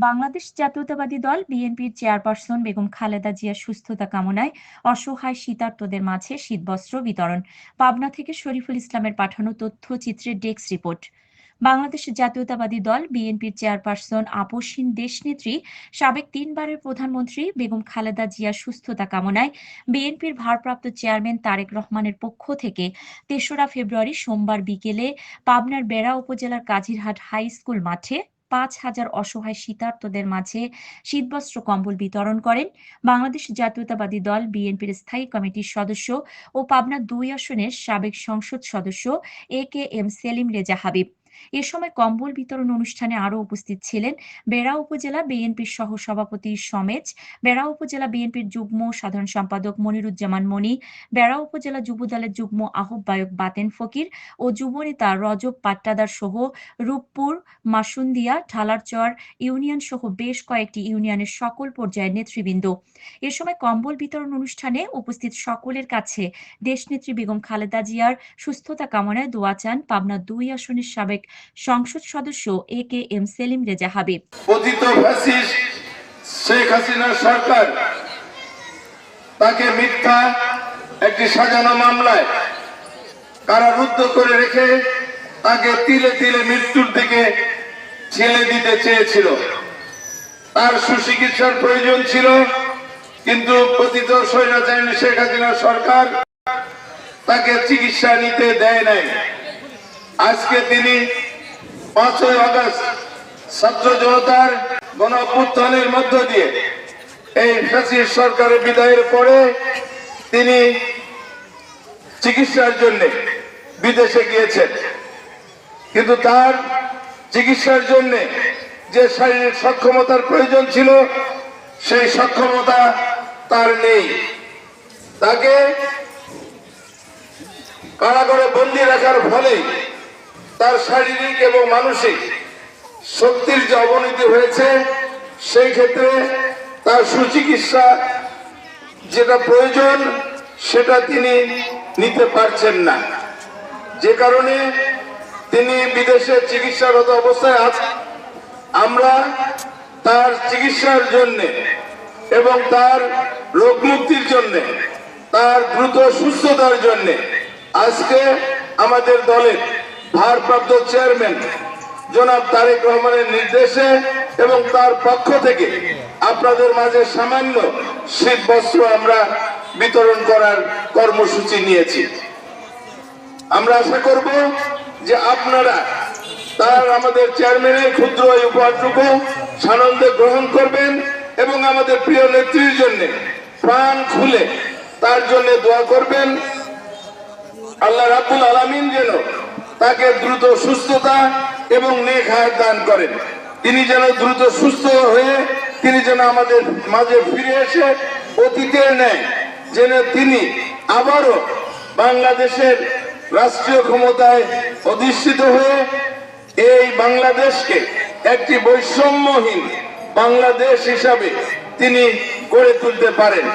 বাংলাদেশ জাতীয়তাবাদী দল বিএনপির চেয়ারপারসন বেগম খালেদা জিয়ার সুস্থতা কামনায় অসহায় শীতার্তদের মাঝে শীতবস্ত্র বিতরণ। পাবনা থেকে শরীফুল ইসলামের পাঠানো তথ্যচিত্রের ডেস্ক রিপোর্ট। বাংলাদেশ জাতীয়তাবাদী দল বিএনপির চেয়ারপারসন আপসহীন দেশনেত্রী, সাবেক তিনবারের প্রধানমন্ত্রী বেগম খালেদা জিয়ার সুস্থতা কামনায় বিএনপির ভারপ্রাপ্ত চেয়ারম্যান তারেক রহমানের পক্ষ থেকে তেসরা ফেব্রুয়ারি সোমবার বিকেলে পাবনার বেড়া উপজেলার কাজিরহাট হাই স্কুল মাঠে পাঁচ হাজার অসহায় শীতার্তদের মাঝে শীতবস্ত্র কম্বল বিতরণ করেন বাংলাদেশ জাতীয়তাবাদী দল, বিএনপির স্থায়ী কমিটির সদস্য ও পাবনা দুই আসনের সাবেক সংসদ সদস্য A K M Selim Reza Habib. এ সময় কম্বল বিতরণ অনুষ্ঠানে আরও উপস্থিত ছিলেন বেড়া উপজেলা বিএনপির সহ সভাপতি সমেজ, বেড়া উপজেলা বিএনপির যুগ্ম সাধারণ সম্পাদক মনিরুজ্জামান মনি, বেড়া উপজেলা যুবদলের যুগ্ম আহ্বায়ক বাতেন ফকির ও যুবনেতা রজব পাট্টাদার সহ রূপপুর, মাসুন্দিয়া, ঢালারচর ইউনিয়ন সহ বেশ কয়েকটি ইউনিয়নের সকল পর্যায়ের নেতৃবৃন্দ। এ সময় কম্বল বিতরণ অনুষ্ঠানে উপস্থিত সকলের কাছে দেশনেত্রী বেগম খালেদা জিয়ার সুস্থতা কামনায় দোয়া চান পাবনা দুই আসনের সাবেক সংসদ সদস্য A K M Selim Reza Habib. Fascist Sheikh Hasina সরকার, তাকে মিথ্যা একটি সাজানো মামলায় কারারুদ্ধ করে রেখে তাকে তিলে তিলে মৃত্যুর দিকে ছেলে দিতে চেয়েছিল। তার সুচিকিৎসার প্রয়োজন ছিল, কিন্তু পতিত স্বৈরাচারী শেখ হাসিনা সরকার তাকে চিকিৎসা নিতে দেয় নাই। আজকে তিনি পাঁচই আগস্ট ছাত্র জনতার গণ অভ্যুত্থানের মধ্য দিয়ে এই ফ্যাসিস্ট সরকারের বিদায়ের পরে তিনি চিকিৎসার জন্য বিদেশে গিয়েছেন। কিন্তু তার চিকিৎসার জন্য যে শারীরিক সক্ষমতার প্রয়োজন ছিল, সেই সক্ষমতা তার নেই। তাকে কারাগারে বন্দি রাখার ফলে তার শারীরিক এবং মানসিক শক্তির যে অবনতি হয়েছে, সেই ক্ষেত্রে তার সুচিকিৎসা যেটা প্রয়োজন, সেটা তিনি নিতে পারছেন না। যে কারণে তিনি বিদেশে চিকিৎসারত অবস্থায় আছেন আমরা তার চিকিৎসার জন্যে এবং তার রোগ মুক্তির জন্যে, তার দ্রুত সুস্থতার জন্যে আজকে আমাদের দলের ভারপ্রাপ্ত চেয়ারম্যান জনাব তারেক রহমানের নির্দেশে এবং তার পক্ষ থেকে আপনাদের মাঝে সামান্য শীত বস্ত্র আমরা বিতরণ করার কর্মসূচি নিয়েছি। আমরা আশা করব যে আপনারা তার আমাদের চেয়ারম্যানের ক্ষুদ্র এই উপহারটুকু সানন্দে গ্রহণ করবেন এবং আমাদের প্রিয় নেত্রীর জন্য প্রাণ খুলে তার জন্য দোয়া করবেন। আল্লাহ রাব্বুল আলামিন যেন তাকে দ্রুত সুস্থতা এবং নেক হায়াত দান করেন। তিনি যেন দ্রুত সুস্থ হয়ে, তিনি যেন আমাদের মাঝে ফিরে এসে অতীতের ন্যায়, যেন তিনি আবারও বাংলাদেশের রাষ্ট্রীয় ক্ষমতায় অধিষ্ঠিত হয়ে এই বাংলাদেশকে একটি বৈষম্যহীন বাংলাদেশ হিসাবে তিনি গড়ে তুলতে পারেন।